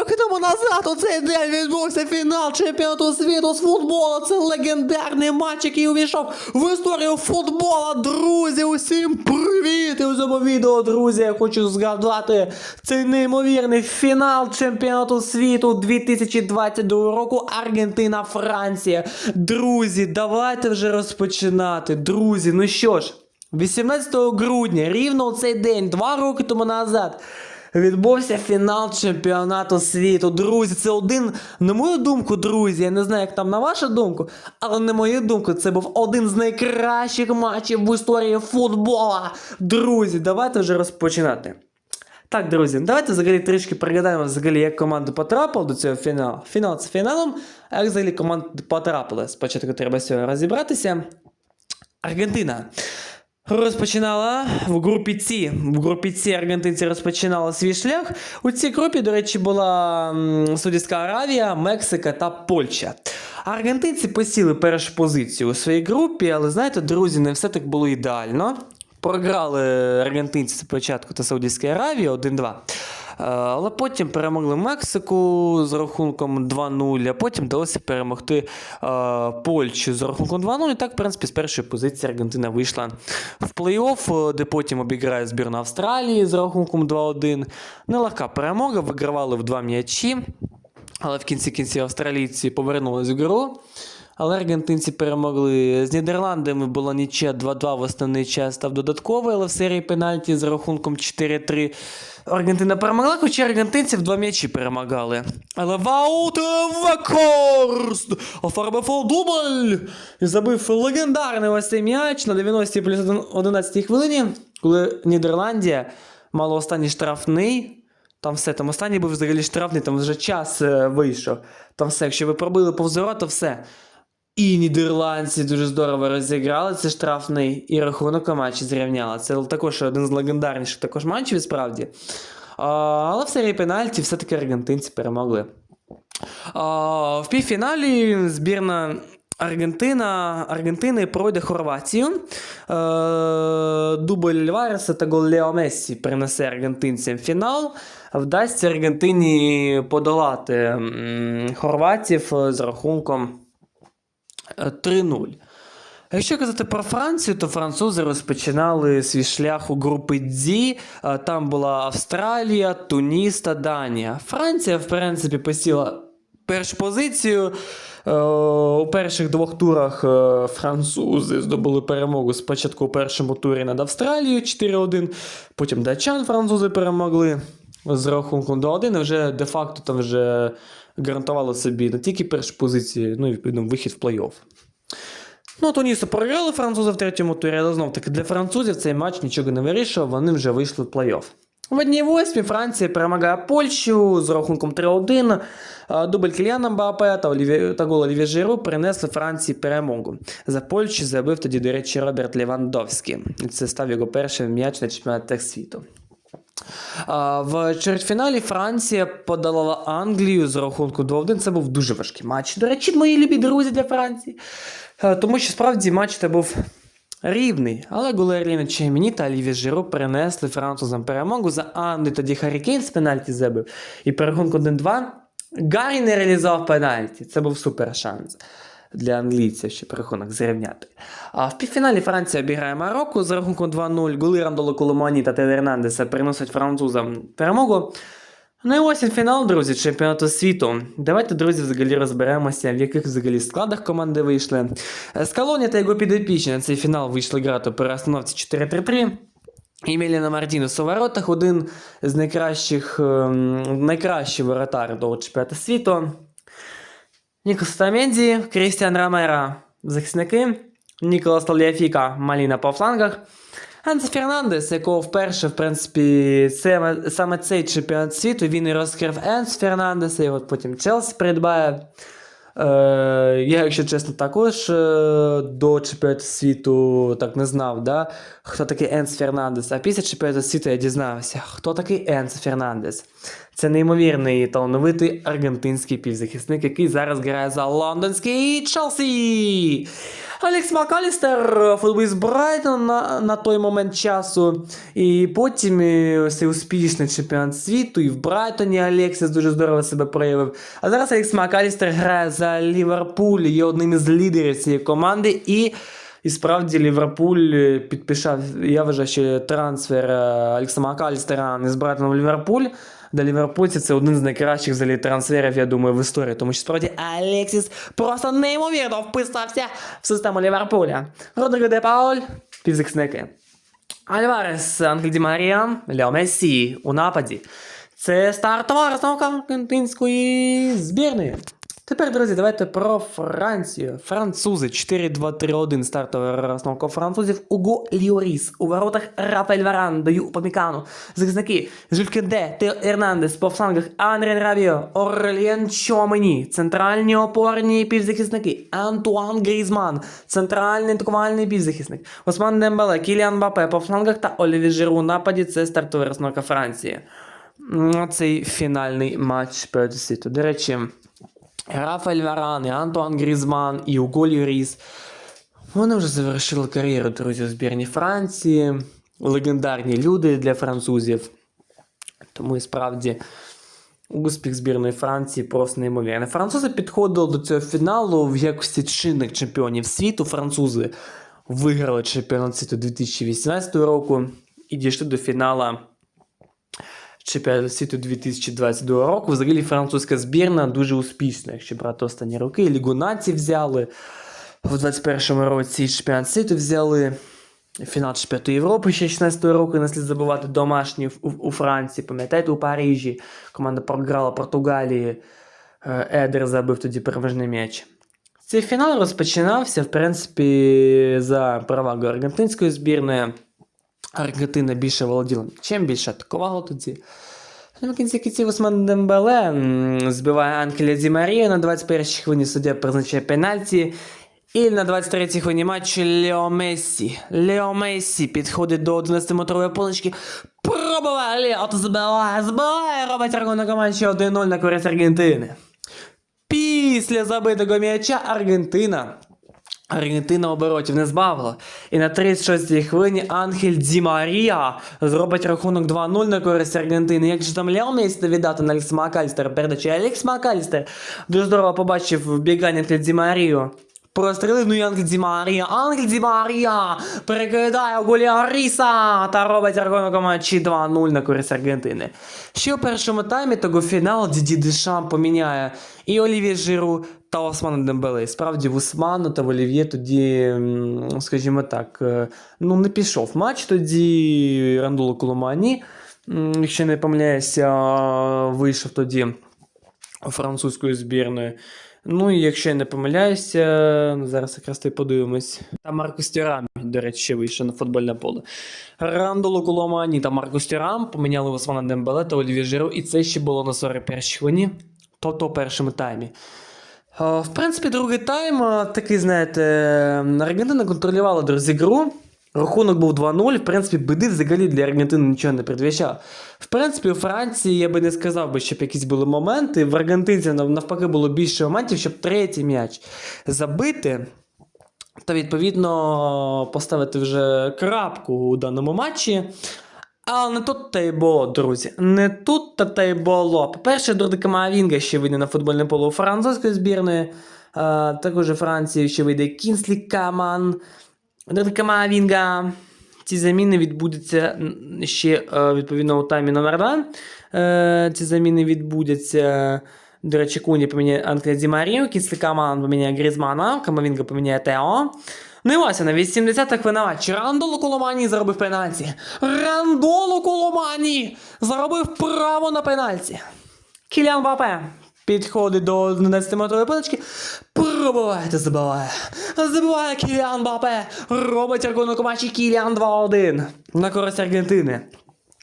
роки тому назад у цей день відбувся фінал чемпіонату світу з футболу. Це легендарний матч, який увійшов в історію футбола. Друзі, усім привіт! І у цьому відео, друзі, я хочу згадати цей неймовірний фінал чемпіонату світу 2022 року Аргентина, Франція. Друзі, давайте вже розпочинати. Друзі, ну що ж. 18 грудня, рівно у цей день, два роки тому назад, відбувся фінал чемпіонату світу. Друзі, це один, на мою думку, друзі, я не знаю, як там на вашу думку, але на мою думку, це був один з найкращих матчів в історії футбола. Друзі, давайте вже розпочинати. Так, друзі, давайте взагалі трішки пригадаємо, взагалі, як команда потрапила до цього фіналу. Фінал це фіналом, а як взагалі команда потрапила. Спочатку треба з цього розібратися. Аргентина. Розпочинала в групі Ці. В групі Ці аргентинці розпочинали свій шлях. У цій групі, до речі, була Судівська Аравія, Мексика та Польща. Аргентинці посіли першу позицію у своїй групі, але знаєте, друзі, не все так було ідеально. Програли аргентинці спочатку та Саудівській Аравії 1-2. Е, Але потім перемогли Мексику з рахунком 2-0, а потім вдалося перемогти е, Польщу з рахунком 2-0. І так, в принципі, з першої позиції Аргентина вийшла в плей-офф, е, де потім обіграє збірна Австралії з рахунком 2-1. Нелегка перемога, вигравали в два м'ячі. Але в кінці кінці австралійці повернулись в гру. Але аргентинці перемогли з Нідерландами була нічия 2-2 в основний час став додатковий, але в серії пенальті з рахунком 4-3 Аргентина перемогла, хоча аргентинці в два м'ячі перемагали. Але Вакорст оформив дубль і забив легендарний ось цей м'яч на 90 плюс 11 хвилині, коли Нідерландія мала останній штрафний. Там все, там останній був взагалі штрафний, там вже час е, вийшов. Там все, якщо ви пробили повз ворота, все. І нідерландці дуже здорово розіграли цей штрафний, і рахунок у матчі зрівняли. Це також один з легендарніших також матчів, справді. Але в серії пенальті все-таки аргентинці перемогли. В півфіналі збірна Аргентина, Аргентини пройде Хорватію. Е, дубль Альвареса та гол Лео Мессі принесе аргентинцям фінал. Вдасться Аргентині подолати хорватів з рахунком 3-0. Якщо казати про Францію, то французи розпочинали свій шлях у групи D. Е, Там була Австралія, Туніс та Данія. Франція, в принципі, посіла першу позицію. Е, У перших двох турах е, французи здобули перемогу спочатку у першому турі над Австралією 4-1, потім датчан французи перемогли з рахунком 2-1, і вже де-факто там вже гарантували собі не тільки першу позицію, ну і відповідно вихід в плей-офф. Ну, Тунісу програли французи в третьому турі, але знов таки для французів цей матч нічого не вирішував, вони вже вийшли в плей-офф. В одній восьмі Франція перемагає Польщу з рахунком 3-1. А, Дубль Кіліана Мбапе та, Оліві... та гол Олівє Жиру принесли Франції перемогу. За Польщу забив тоді, до речі, Роберт Левандовський. І Це став його перший м'яч на чемпіонатах світу. В чвертьфіналі Франція подолала Англію з рахунку 2-1. Це був дуже важкий матч. До речі, мої любі друзі для Франції. Е, Тому що справді матч це був рівний. Але Гулеріна Чеміні та Оліві Жиру принесли французам перемогу за Англію. Тоді Харі Кейн з пенальті забив. І по рахунку 1-2 Гаррі не реалізував пенальті. Це був супер шанс. Для англійців, щоб рахунок зрівняти. А в півфіналі Франція обіграє Марокко з рахунком 2-0. Голи Рандоло Коломані та Тео Ернандеса приносять французам перемогу. Ну і ось і фінал, друзі, чемпіонату світу. Давайте, друзі, взагалі розберемося, в яких взагалі складах команди вийшли. Скалоні та його підопічні на цей фінал вийшли грати при розстановці 4-3-3. Еміліна Мартінес у воротах один з найкращих, ем, найкращий воротар до чемпіонату світу. Нікос Таменді, Крістіан Ромеро захисники, Ніколас Таліафіка, Маліна по флангах. Анс Фернандес, якого вперше, в принципі, це, саме цей чемпіонат світу він і розкрив Енс Фернандеса, і от потім Челсі придбає. Е, я, якщо чесно, також е, до чемпіонату світу так не знав, да, хто такий Енс Фернандес. А після чемпіонату світу я дізнався, хто такий Енс Фернандес. Це неймовірний талановитий аргентинський півзахисник, який зараз грає за лондонський Челсі. Алекс Макалістер, футболіст Брайтон на, той момент часу. І потім е, цей успішний чемпіонат світу. І в Брайтоні Алексіс дуже здорово себе проявив. А зараз Алекс Макалістер грає за Ліверпуль, є одним із лідерів цієї команди. І і справді Ліверпуль е, підписав, я вважаю, що трансфер е, Алекса Макалістера з Брайтона в Ліверпуль. Для Ліверпульця. це один з найкращих взагалі трансферів, я думаю, в історії. Тому що справді Алексіс просто неймовірно вписався в систему Ліверпуля. Родриго де Пауль, півзахисники. Альварес, Ангель Ді Марія, Лео Месі у нападі. Це стартова розстановка аргентинської збірної. Тепер, друзі, давайте про Францію. Французи 4-2-3-1 стартова розстановка французів. Уго Ліоріс. У воротах Рафаель Варан, даю Упамікану. Захисники Жюль Кенде, Тео Ернандес, по флангах Анрен Рабіо, Орлен Чомені. Центральні опорні півзахисники Антуан Грізман, центральний атакувальний півзахисник. Осман Дембеле, Кіліан Мбапе по флангах та Оліві Жиру у нападі. Це стартова розстановка Франції. Цей фінальний матч проти світу. До речі, Рафаель Варан, і Антуан Грізман і Уго Льоріс. Вони вже завершили кар'єру, друзі, у збірні Франції. Легендарні люди для французів. Тому і справді успіх збірної Франції просто неймовірний. Французи підходили до цього фіналу в якості чинних чемпіонів світу. Французи виграли чемпіонат світу 2018 року і дійшли до фінала чемпіонату світу 2022 року. Взагалі французька збірна дуже успішна, якщо брати останні роки. Лігу націй взяли в 21-му році, чемпіонат світу взяли. Фінал чемпіонату Європи ще 16 року, не слід забувати домашній у, у Франції. Пам'ятаєте, у Парижі команда програла Португалії. Е, Едер забив тоді переможний м'яч. Цей фінал розпочинався, в принципі, за перевагою аргентинської збірної. Аргентина більше володіла. Чим більше атакувала тоді. В кінці кінців Осман Дембеле збиває Анкеля Ді Марія на 21-й хвилині суддя призначає пенальті. І на 23-й хвилині матчу Лео Мессі. Лео Мессі підходить до 11-метрової полочки. Пробиває Лео, збиває, збиває, робить рахунок матчі 1-0 на користь Аргентини. Після забитого м'яча Аргентина. Аргентина оборотів не збавила. І на 36-й хвилині Ангель Ді Марія зробить рахунок 2-0 на користь Аргентини. Як же там Лео Мессі віддати на Алекс Макалістер передачі? Алекс Макалістер дуже здорово побачив вбігання Ангель Ді Марію. Прострілив, ну і Ді Марія. Ангель Ді Марія перекидає Гуліа Ріса та робить рахунок матчі 2-0 на користь Аргентини. Ще у першому таймі того фіналу Діді Дешам поміняє і Олівє Жиру та Османа Дембеле. І Справді в Осману та в Олів'є тоді, скажімо так, е, ну не пішов матч тоді Рандуло Коломані. Якщо не помиляюся, вийшов тоді французької збірної. Ну і якщо я не помиляюся, зараз якраз ти подивимось. Та Маркус Тюрам, до речі, ще вийшов на футбольне поле. Рандоло Коломані та Маркус Тюрам поміняли Османа Дембеле та Олівє Жиру, і це ще було на 41-й хвилині, тобто у першому таймі. В принципі, другий тайм такий, знаєте, Аргентина контролювала друзі гру. Рахунок був 2-0. В принципі, биди взагалі для Аргентини нічого не предвіщав. В принципі, у Франції я би не сказав би, щоб якісь були моменти. В аргентинців нав- навпаки було більше моментів, щоб третій м'яч забити. Та відповідно поставити вже крапку у даному матчі. Але не тут та й було, друзі. Не тут та та й було. По-перше, Дордика Маавінга ще вийде на футбольне поле у французької збірної. А, також у Франції ще вийде Кінслі Каман. Дордика Маавінга. Ці заміни відбудуться ще е, відповідно у таймі номер 2. Е, ці заміни відбудуться. До речі, Куні поміняє Анкля Ді Кінслі Каман поміняє Грізмана, Камавінга поміняє Тео. Ну на 80-та хвилина матчі. Рандоло Коломані заробив пенальті. Рандоло Коломані заробив право на пенальті. Кілян Бапе підходить до 11-метрової полички. Пробиває та забиває. Забиває Кілян Бапе. Робить рахунок матчі Кілян 2-1 на користь Аргентини.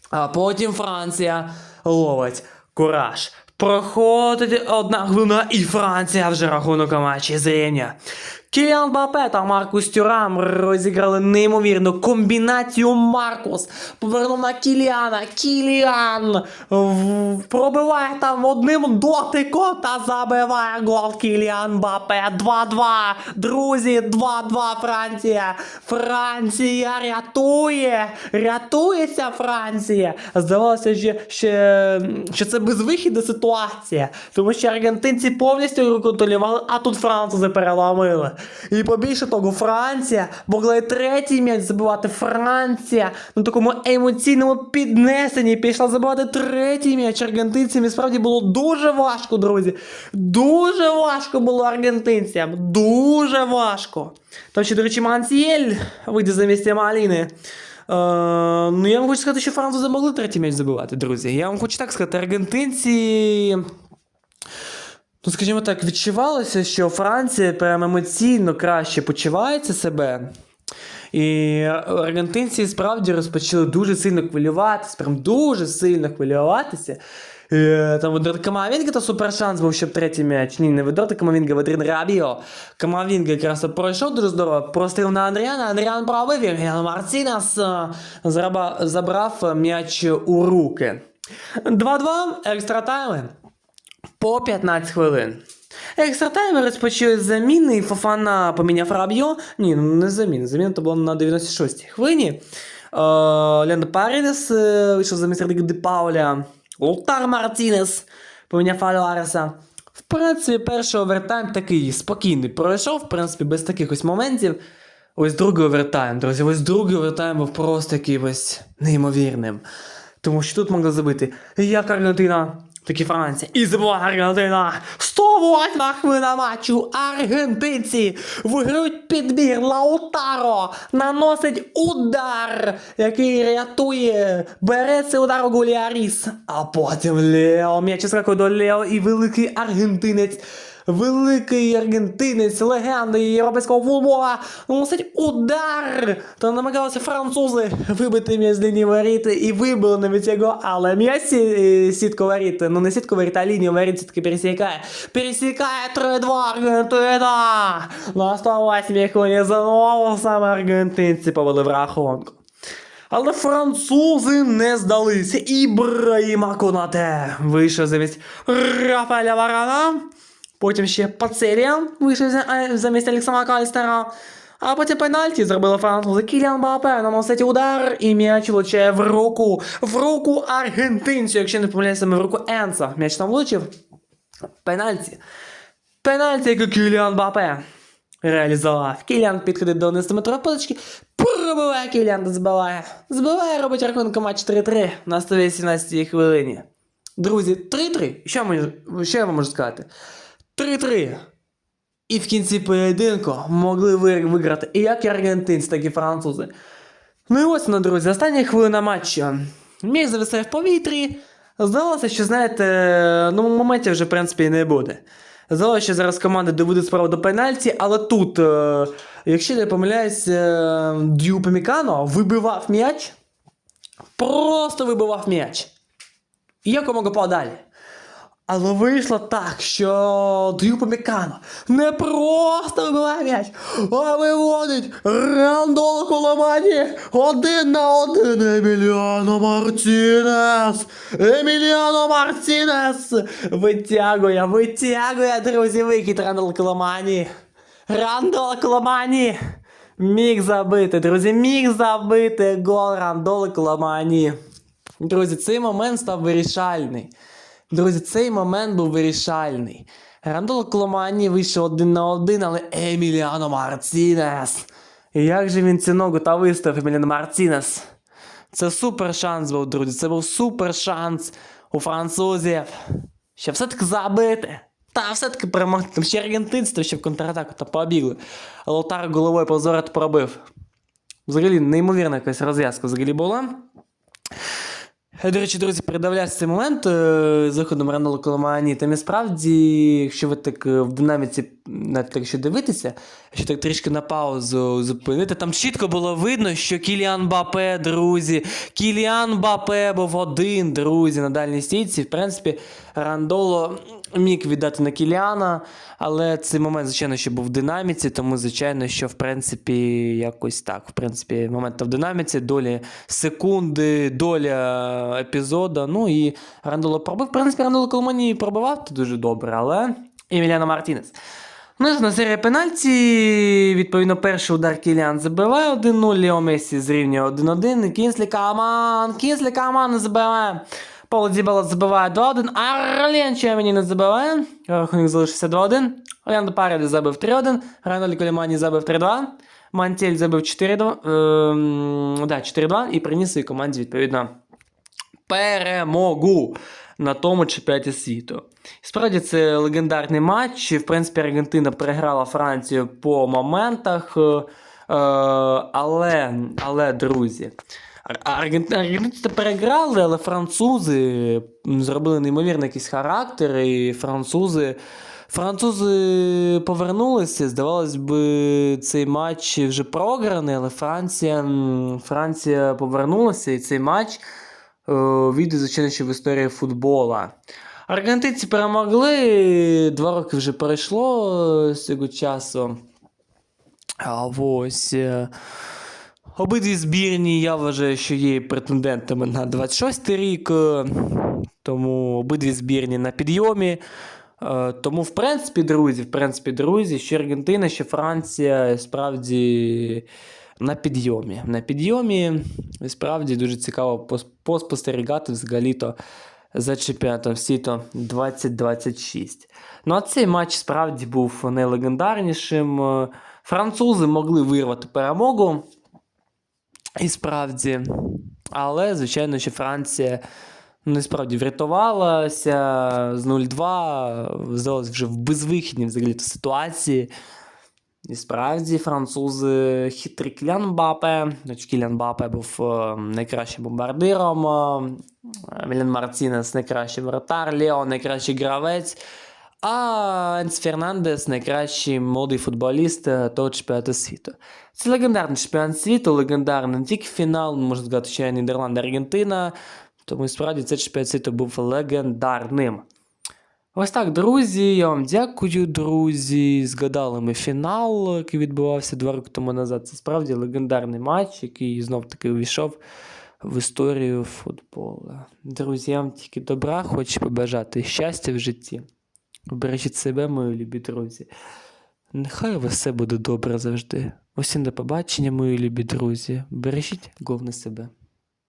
А потім Франція ловить кураж. Проходить одна хвилина, і Франція вже рахунок матчі зрівня. Кіліан Бапе та Маркус Тюрам розіграли неймовірну комбінацію Маркус. Повернув на Кіліана. Кіліан пробиває там одним дотиком та забиває гол Кіліан Бапе. 2-2. Друзі, 2-2 Франція. Франція рятує. Рятується Франція. Здавалося, що, що, що це безвихідна ситуація. Тому що аргентинці повністю контролювали, а тут французи переламили. І побільше того, Франція могла і третій м'яч забивати. Франція на такому емоційному піднесенні пішла забивати третій м'яч аргентинцям. І справді було дуже важко, друзі. Дуже важко було аргентинцям. Дуже важко. Там ще, до речі, Мансієль вийде замість Маліни. Е, ну, я вам хочу сказати, що французи могли третій м'яч забивати, друзі. Я вам хочу так сказати, аргентинці. Ну, скажімо так, відчувалося, що Франція прям емоційно краще почувається себе. І аргентинці справді розпочали дуже сильно хвилюватися, прям дуже сильно хвилюватися. Е, Там Ведрот Камавінга то супер шанс був, щоб третій м'яч. Ні, не Ведрот Камавінга, Ведрин Рабіо. Камавінга якраз пройшов дуже здорово, простріл на Андріана, Андріан пробив, Євген Марцінас е, забрав м'яч у руки. 2-2, екстра тайми по 15 хвилин. Екстра тайми розпочали з заміни, і Фофана поміняв Рабіо. Ні, ну не заміни. Заміна то була на 96-й хвилині. Е, Лендо Парідес е, вийшов замість Родриго Де Пауля. Лутар Мартінес поміняв Альвареса. В принципі, перший овертайм такий спокійний пройшов, в принципі, без таких ось моментів. Ось другий овертайм, друзі, ось другий овертайм був просто якимось неймовірним. Тому що тут могли забити як Аргентина, так і Франція. І забула Аргентина. 108 хвилина матчу. Аргентинці виграють підбір. Лаутаро наносить удар, який рятує. Бере цей удар у Гуліаріс. А потім Лео. М'яч скакує до Лео і великий аргентинець. Великий аргентинець, легенда європейського футбола, наносить удар. Та намагалися французи вибити м'яч лінії воріти і вибили навіть його, але м'яч сі- сітку воріти, ну не сітку воріти, а лінію воріти все-таки пересікає. Пересікає 3-2 Аргентина. На 108 хвилині знову саме аргентинці повели в рахунку. Але французи не здалися. Ібраїма Конате вийшов замість Рафаеля Варана. Потім ще Пацелія вийшов за- а, замість Олександра Кальстера. А потім пенальті зробили французи. Кіліан Бапе наносить удар і м'яч влучає в руку. В руку аргентинцю, якщо не помиляюся, в руку Енса. М'яч там влучив. Пенальті. Пенальті, який Кіліан Бапе реалізував. Кіліан підходить до 11-метрової позички, пробиває Кіліан збиває. Збиває, робить рахунок матч 3-3 на 118-й хвилині. Друзі, 3-3. Що, що я вам можу сказати? 3-3. І в кінці поєдинку могли виграти як і аргентинці, так і французи. Ну і ось воно, друзі, остання хвилина матчу. М'яч зависає в повітрі. Здалося, що, знаєте, ну, моментів вже, в принципі, не буде. Здалося, що зараз команди доведуть справу до пенальті, але тут, е, якщо не помиляюсь, е, Дю Пемікано вибивав м'яч. Просто вибивав м'яч. І якомога подалі. Але вийшло так, що Дрю Помікано не просто вибиває м'яч, а виводить Рандоло Коломані один на один Еміліано Мартінес. Еміліано Мартінес витягує, витягує, друзі, вихід Рандоло Коломані. Рандоло Коломані міг забити, друзі, міг забити гол Рандоло Коломані. Друзі, цей момент став вирішальний. Друзі, цей момент був вирішальний. Рандоло Кломані вийшов один на один, але Еміліано Мартінес. Як же він цю ногу та вистав, Еміліано Мартінес? Це супер шанс був, друзі. Це був супер шанс у французів. Щоб все-таки забити. Та все-таки перемогти. Там ще аргентинці, там ще в контратаку та побігли. Лотар головою позорет пробив. Взагалі, неймовірна якась розв'язка взагалі була. Е, До речі, друзі, передивляюсь цей момент е, з виходом Раноло Коломані. Там і справді, якщо ви так е, в динаміці, навіть так якщо дивитися, якщо так трішки на паузу зупинити, там чітко було видно, що Кіліан Бапе, друзі, Кіліан Бапе був один, друзі, на дальній стійці. В принципі, Рандоло міг віддати на Кіліана, але цей момент, звичайно, що був в динаміці, тому, звичайно, що в принципі якось так. В принципі, момент в динаміці, долі секунди, доля епізода. Ну і Рандоло пробив. В принципі, Рандоло Коломані пробивав то дуже добре, але Еміліано Мартінес. Ну, на серія пенальті, відповідно, перший удар Кіліан забиває 1-0, Лео Месі зрівнює 1-1, Кінслі Каман, Кінслі Каман забиває. Пол Дібала забиває 2-1, Арлен Чемені не забиває, рахунок залишився 2-1, Орlando Пареди забив 3-1, Ранолі Колімані забив 3-2, Мантель забив 4-2, ем, да, 4-2 і приніс своїй команді, відповідно, перемогу на тому чемпіонаті світу. Справді це легендарний матч. В принципі, Аргентина переграла Францію по моментах. е, е, Але, але, друзі, аргентинці переграли, але французи зробили неймовірний якийсь характер, і французи. Французи повернулися. Здавалось би, цей матч вже програний, але Франція, Франція повернулася, і цей матч е, війде, звичайно, в історії футбола. Аргентинці перемогли, два роки вже пройшло е, з цього часу. А ось. Обидві збірні, я вважаю, що є претендентами на 26 рік, е, тому обидві збірні на підйомі. Е, Тому, в принципі, друзі, в принципі, друзі, що Аргентина, що Франція справді на підйомі. На підйомі і справді дуже цікаво поспостерігати взагалі-то за чемпіонатом світу 2026. Ну а цей матч справді був найлегендарнішим. Е, Французи могли вирвати перемогу. І справді. Але, звичайно, що Франція ну, справді врятувалася з 0-2, здалося вже в безвихідній взагалі ситуації. І справді французи хитрий Кілян Бапе. Кілян Бапе був е, найкращим бомбардиром. е, Мілен Мартінес найкращий вратар, Лео найкращий гравець. А Енс Фернандес найкращий молодий футболіст е, того чемпіонату світу. Це легендарний чемпіонат світу, легендарний не тільки фінал, можна сказати, і Нідерланди, Аргентина. Тому справді цей чемпіонат світу був легендарним. Ось так, друзі. Я вам дякую, друзі. Згадали ми фінал, який відбувався два роки тому назад. Це справді легендарний матч, який знов таки увійшов в історію футболу. Друзі, я вам тільки добра, хочу побажати щастя в житті. Бережіть себе, мої любі друзі. Нехай у вас все буде добре завжди. Усім до побачення, мої любі друзі. Бережіть головне себе.